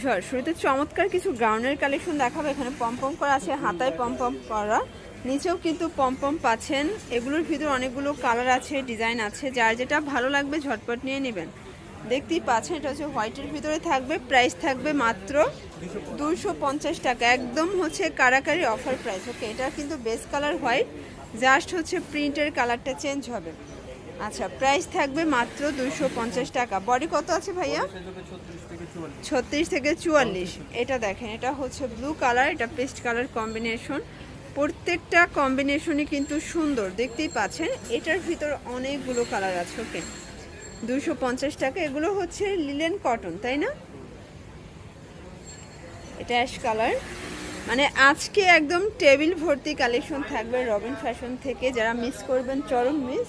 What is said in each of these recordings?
ঝড় শুরুতে চমৎকার কিছু গাউনের কালেকশন দেখাবো। এখানে পম্পম করা আছে, হাতায় পম্পম করা। নিচেও কিন্তু পম্পম পাচ্ছেন। এগুলোর ভিতর অনেকগুলো কালার আছে ডিজাইন আছে। যার যেটা ভালো লাগবে ঝটপট নিয়ে নেবেন। দেখতেই পাচ্ছেন, এটা হচ্ছে হোয়াইটের ভিতরে থাকবে প্রাইস থাকবে মাত্র দুশো টাকা। একদম হচ্ছে কারাকারি অফার প্রাইস ওকে এটা কিন্তু বেস্ট কালার হোয়াইট জাস্ট হচ্ছে প্রিন্টের কালারটা চেঞ্জ হবে। আচ্ছা প্রাইস থাকবে মাত্র দুশো পঞ্চাশ টাকা। বডি কত আছে ভাইয়া? ছত্রিশ থেকে চুয়াল্লিশ। এটা দেখেন এটা হচ্ছে ব্লু কালার এটা পেস্ট কালার কম্বিনেশন প্রত্যেকটা কম্বিনেশনই কিন্তু সুন্দর দেখতেই পাচ্ছেন? এটার ভিতর অনেকগুলো কালার আছে ওকে দুশো পঞ্চাশ টাকা এগুলো হচ্ছে লিলেন কটন তাই না? এটা অ্যাশ কালার মানে আজকে একদম টেবিল ভর্তি কালেকশন থাকবে রবিন ফ্যাশন থেকে। যারা মিস করবেন চরম মিস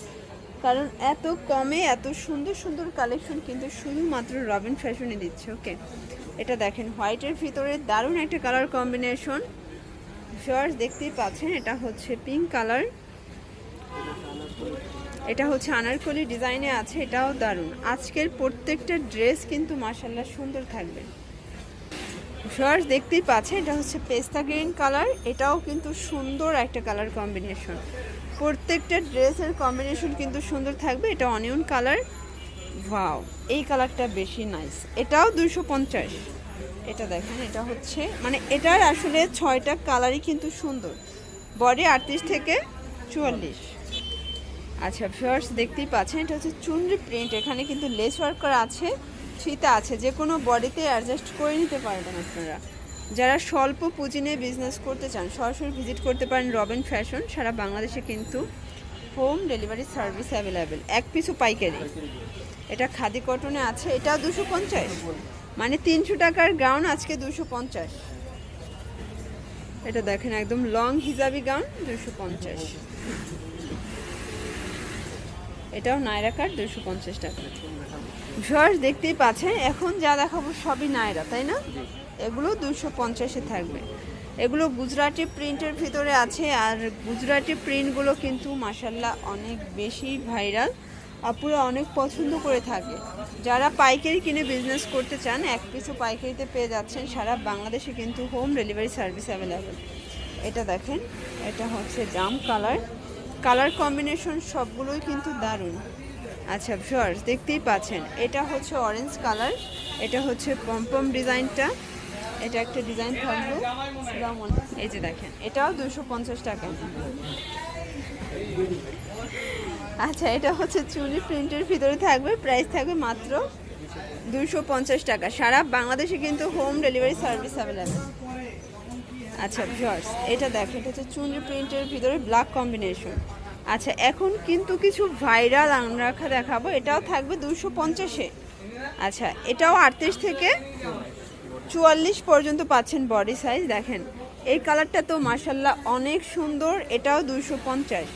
কারণ এত কমে এত সুন্দর সুন্দর কালেকশন কিন্তু শুধুমাত্র রবিন ফ্যাশনে দিচ্ছে ওকে এটা দেখেন হোয়াইটের ভিতরে দারুণ একটা কালার কম্বিনেশন শর্টস দেখতেই পাচ্ছেন, এটা হচ্ছে পিঙ্ক কালার এটা হচ্ছে আনারকলি ডিজাইনে আছে, এটাও দারুণ। আজকের প্রত্যেকটা ড্রেস কিন্তু মাসাল্লাহ সুন্দর থাকবে। শর্টস দেখতেই পাচ্ছেন, এটা হচ্ছে পেস্তা গ্রিন কালার এটাও কিন্তু সুন্দর একটা কালার কম্বিনেশন প্রত্যেকটা ড্রেসের কম্বিনেশন কিন্তু সুন্দর থাকবে। এটা অনিয়ন কালার ভাও এই কালারটা বেশি নাইস এটাও দুশো পঞ্চাশ। এটা দেখেন, এটা হচ্ছে মানে এটার আসলে ছয়টা কালারই কিন্তু সুন্দর। বডি আটত্রিশ থেকে চুয়াল্লিশ। আচ্ছা ফিয়ার্স দেখতেই পাচ্ছেন, এটা হচ্ছে চুনরি প্রিন্ট এখানে কিন্তু লেস ওয়ার্ক করা আছে ফিতা আছে। যে কোনো বডিতে অ্যাডজাস্ট করে নিতে পারবেন আপনারা। যারা স্বল্প পুঁজি নিয়ে বিজনেস করতে চান, সরাসরি ভিজিট করতে পারেন রবেন ফ্যাশন সারা বাংলাদেশে কিন্তু হোম ডেলিভারি সার্ভিস অ্যাভেলেবেল এক পিছু পাইকারি। এটা খাদি কটনে আছে। এটাও দুশো পঞ্চাশ। মানে তিনশো টাকার গাউন আজকে দুশো পঞ্চাশ। এটা দেখেন একদম লং হিজাবি গাউন দুশো পঞ্চাশ। এটাও নায়রা কাট দুশো পঞ্চাশ টাকা। ভিউয়ার্স দেখতেই পাচ্ছেন, এখন যা দেখাবো সবই নায়রা, তাই না? এগুলো দুশো পঞ্চাশে থাকবে। এগুলো গুজরাটি প্রিন্টের ভিতরে আছে আর গুজরাটি প্রিন্টগুলো কিন্তু মাসাল্লাহ অনেক বেশি ভাইরাল। আপুরা অনেক পছন্দ করে থাকে। যারা পাইকারি কিনে বিজনেস করতে চান, এক পিছু পাইকারিতে পেয়ে যাচ্ছেন সারা বাংলাদেশে কিন্তু হোম ডেলিভারি সার্ভিস অ্যাভেলেবেল এটা দেখেন, এটা হচ্ছে জাম কালার। কালার কম্বিনেশন সবগুলোই কিন্তু দারুণ। আচ্ছা ভিউয়ার্স দেখতেই পাচ্ছেন, এটা হচ্ছে অরেঞ্জ কালার এটা হচ্ছে পম্পম ডিজাইনটা এটা একটা ডিজাইন থাকবে। এই যে দেখেন, এটাও দুশো পঞ্চাশ টাকা। আচ্ছা এটা হচ্ছে চুনি প্রিন্টের ভিতরে থাকবে, প্রাইস থাকবে মাত্র দুশো পঞ্চাশ টাকা। সারা বাংলাদেশে কিন্তু হোম ডেলিভারি সার্ভিস অ্যাভেলেবেল আচ্ছা ভিউয়ার্স এটা দেখো এটা হচ্ছে চুনরি প্রিন্টের ভিতরে ব্ল্যাক কম্বিনেশন আচ্ছা এখন কিন্তু কিছু ভাইরাল রাখা দেখাবো, এটাও থাকবে দুশো পঞ্চাশে। আচ্ছা এটাও আটত্রিশ থেকে চুয়াল্লিশ পর্যন্ত পাচ্ছেন বডি সাইজ দেখেন। এই কালারটা তো মাসাল্লাহ অনেক সুন্দর এটাও দুশো পঞ্চাশ।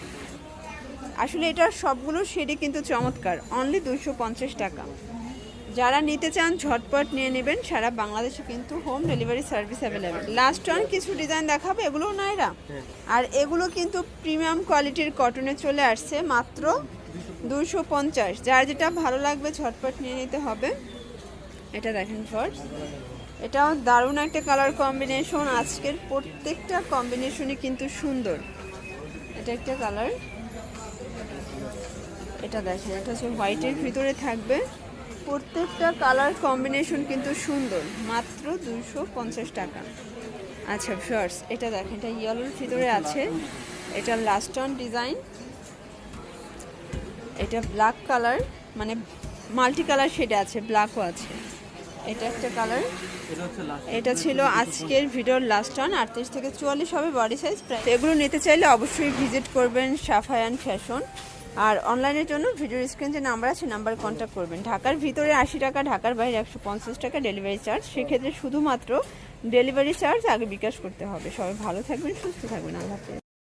আসলে এটার সবগুলো শেডই কিন্তু চমৎকার অনলি দুশো পঞ্চাশ টাকা। যারা নিতে চান ঝটপট নিয়ে নেবেন সারা বাংলাদেশে কিন্তু home delivery service available last one কিছু ডিজাইন দেখাবো এগুলোও নাইরা। আর এগুলো কিন্তু প্রিমিয়াম কোয়ালিটির কটনে চলে আসছে মাত্র দুশো পঞ্চাশ। যার যেটা ভালো লাগবে ঝটপট নিয়ে নিতে হবে। এটা দেখেন ফার্স্ট এটাও দারুণ একটা কালার কম্বিনেশন আজকের প্রত্যেকটা কম্বিনেশনই কিন্তু সুন্দর। এটা একটা কালার এটা দেখেন, এটা হচ্ছে হোয়াইটের ভিতরে থাকবে। প্রত্যেকটা কালার কম্বিনেশন কিন্তু সুন্দর। মাত্র দুশো পঞ্চাশ টাকা। আচ্ছা শর্টস এটা দেখেন, এটা ইয়েলোর ভিতরে আছে। এটা লাস্ট অন ডিজাইন এটা ব্ল্যাক কালার মানে মাল্টি কালার শেডে আছে ব্ল্যাকও আছে। এটা একটা কালার এটা ছিল আজকের ভিডিওর লাস্ট অন আটত্রিশ থেকে চুয়াল্লিশ হবে বডি সাইজ প্রায় এগুলো নিতে চাইলে অবশ্যই ভিজিট করবেন সাফায়ান ফ্যাশন আর অনলাইনের জন্য ভিডিওর স্ক্রিন যে নাম্বার আছে নাম্বার কন্ট্যাক্ট করবেন। ঢাকার ভিতরে আশি টাকা ঢাকার বাইরে একশো পঞ্চাশ টাকা ডেলিভারি চার্জ সেক্ষেত্রে শুধুমাত্র ডেলিভারি চার্জ আগে বিকাশ করতে হবে। সবাই ভালো থাকবেন সুস্থ থাকবেন। আল্লাহ